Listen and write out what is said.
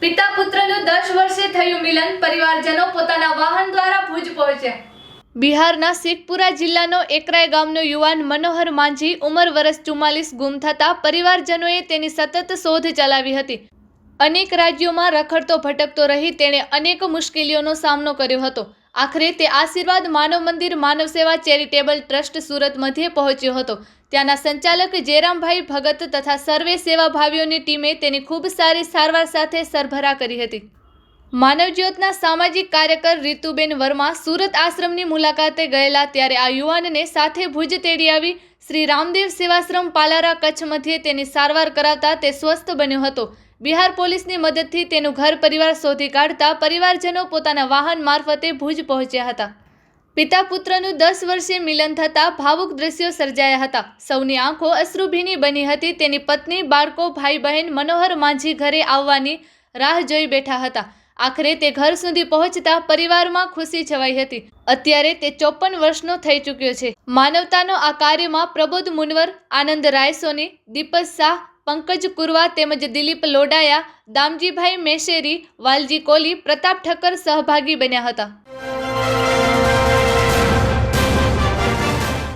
પિતા પુત્રનું દસ વર્ષે થયું મિલન, પરિવારજનો પોતાના વાહન દ્વારા ભુજ પહોંચ્યા. બિહારના શેખપુરા જિલ્લાનો એકરાય ગામનો યુવાન મનોહર માંઝી ઉંમર વર્ષ ચુમ્માલીસ ગુમ થતા પરિવારજનોએ તેની સતત શોધ ચલાવી હતી. અનેક રાજ્યોમાં રખડતો, ભટકતો રહી તેણે અનેક મુશ્કેલીઓનો સામનો કર્યો હતો. આખરે તે આશીર્વાદ માનવ મંદિર, માનવ સેવા, ચેરિટેબલ ટ્રસ્ટ સુરત મધ્યે પહોંચ્યો હતો. ત્યાંના સંચાલક જયરામભાઈ ભગત તથા સર્વે સેવાભાવીઓની ટીમે તેની ખૂબ સારી સારવાર સાથે સરભરા કરી હતી. માનવજ્યોતના સામાજિક કાર્યકર રીતુબેન વર્મા સુરત આશ્રમની મુલાકાતે ગયેલા ત્યારે આ યુવાનને સાથે ભુજ તેડી આવી શ્રી રામદેવ સેવાશ્રમ પાલારા કચ્છ મધ્યે તેની સારવાર કરાવતા તે સ્વસ્થ બન્યો હતો. બિહાર પોલીસની મદદથી તેનું ઘર પરિવાર શોધી કાઢતા પરિવારજનો પોતાના વાહન મારફતે ભુજ પહોંચ્યા હતા. પિતા પુત્રનું દસ વર્ષે મિલન થતાં ભાવુક દ્રશ્યો સર્જાયા હતા. સૌની આંખો અશ્રુભીની બની હતી. તેની પત્ની, બાળકો ભાઈ બહેન મનોહર માંઝી ઘરે આવવાની રાહ જોઈ બેઠા હતા. આખરે તે ઘર સુધી પહોંચતા પરિવારમાં ખુશી છવાઈ હતી. અત્યારે તે ચોપન વર્ષનો થઈ ચૂક્યો છે. માનવતાનો આ કાર્યમાં પ્રબોધ મુનવર, આનંદ રાયસોની દીપક શાહ પંકજ કુરવા તેમજ દિલીપ લોડાયા દામજીભાઈ મેશેરી વાલજી કોલી પ્રતાપ ઠક્કર સહભાગી બન્યા હતા.